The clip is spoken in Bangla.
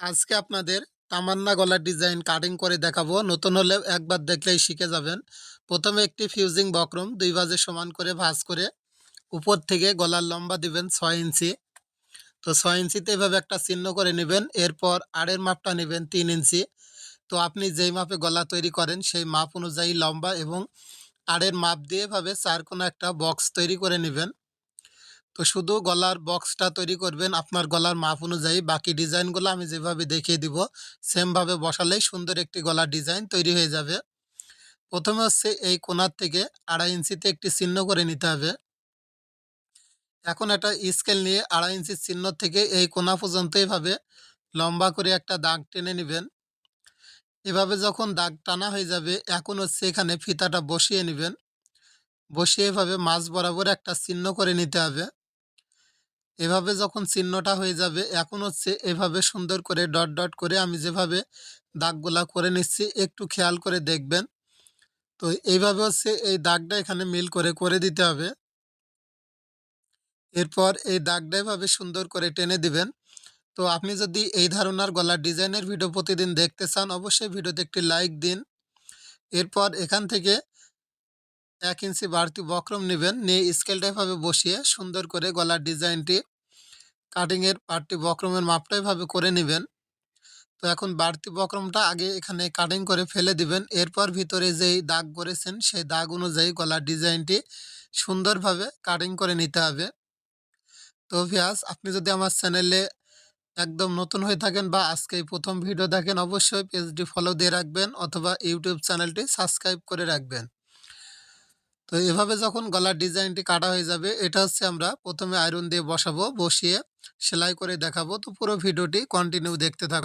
আজকে আপনাদের তামান্না গলার ডিজাইন কাটিং করে দেখাবো। নতুন হলেও একবার দেখলেই শিখে যাবেন। প্রথমে একটি ফিউজিং বক্রম দুই বাজে সমান করে ভাঁজ করে উপর থেকে গলার লম্বা দিবেন ছয় ইঞ্চি। তো ছয় ইঞ্চিতে এভাবে একটা চিহ্ন করে নেবেন। এরপর আড়ের মাপটা নেবেন তিন ইঞ্চি। তো আপনি যেই মাপে গলা তৈরি করেন, সেই মাপ অনুযায়ী লম্বা এবং আড়ের মাপ দিয়ে এভাবে চার কোনো একটা বক্স তৈরি করে নেবেন। তো শুধু গলার বক্সটা তৈরি করবেন আপনার গলার মাপ অনুযায়ী। বাকি ডিজাইনগুলো আমি যেভাবে দেখিয়ে দিব, সেমভাবে বসালেই সুন্দর একটি গলার ডিজাইন তৈরি হয়ে যাবে। প্রথমে হচ্ছে এই কোনার থেকে আড়াই ইঞ্চিতে একটি চিহ্ন করে নিতে হবে। এখন একটা স্কেল নিয়ে আড়াই ইঞ্চির চিহ্ন থেকে এই কোনা পর্যন্ত এভাবে লম্বা করে একটা দাগ টেনে নেবেন। এভাবে যখন দাগ টানা হয়ে যাবে, এখন হচ্ছে এখানে ফিতাটা বসিয়ে নেবেন। বসিয়ে এভাবে মাছ বরাবর একটা চিহ্ন করে নিতে হবে। এভাবে যখন চিহ্নটা হয়ে যাবে, এখন হচ্ছে এভাবে সুন্দর করে ডট ডট করে আমি যেভাবে দাগগুলা করে নিচ্ছি, একটু খেয়াল করে দেখবেন। তো এইভাবে হচ্ছে এই দাগটা এখানে মিল করে করে দিতে হবে। এরপর এই দাগটা এভাবে সুন্দর করে টেনে দিবেন। তো আপনি যদি এই ধরনের গলার ডিজাইনের ভিডিও প্রতিদিন দেখতে চান, অবশ্যই ভিডিওতে একটি লাইক দিন। এরপর এখান থেকে এক ইঞ্চি বাড়তি বক্রম নেবেন। নিয়ে স্কেলটা এভাবে বসিয়ে সুন্দর করে গলার ডিজাইনটি কাটিংয়ের পার্টটি বক্রমের মাপটা এভাবে করে নেবেন। তো এখন বাড়তি বক্রমটা আগে এখানে কাটিং করে ফেলে দিবেন। এরপর ভিতরে যেই দাগ করেছেন, সেই দাগ অনুযায়ী গলার ডিজাইনটি সুন্দরভাবে কাটিং করে নিতে হবে। তো ভিয়াস আপনি যদি আমার চ্যানেলে একদম নতুন হয়ে থাকেন বা আজকে প্রথম ভিডিও দেখেন, অবশ্যই পেজটি ফলো দিয়ে রাখবেন অথবা ইউটিউব চ্যানেলটি সাবস্ক্রাইব করে রাখবেন। তো এভাবে যখন গলার ডিজাইনটি কাটা হয়ে যাবে, এটা হচ্ছে আমরা প্রথমে আয়রন দিয়ে বসাবো, বসিয়ে সেলাই করে দেখাবো। তো পুরো ভিডিওটি কন্টিনিউ দেখতে থাকব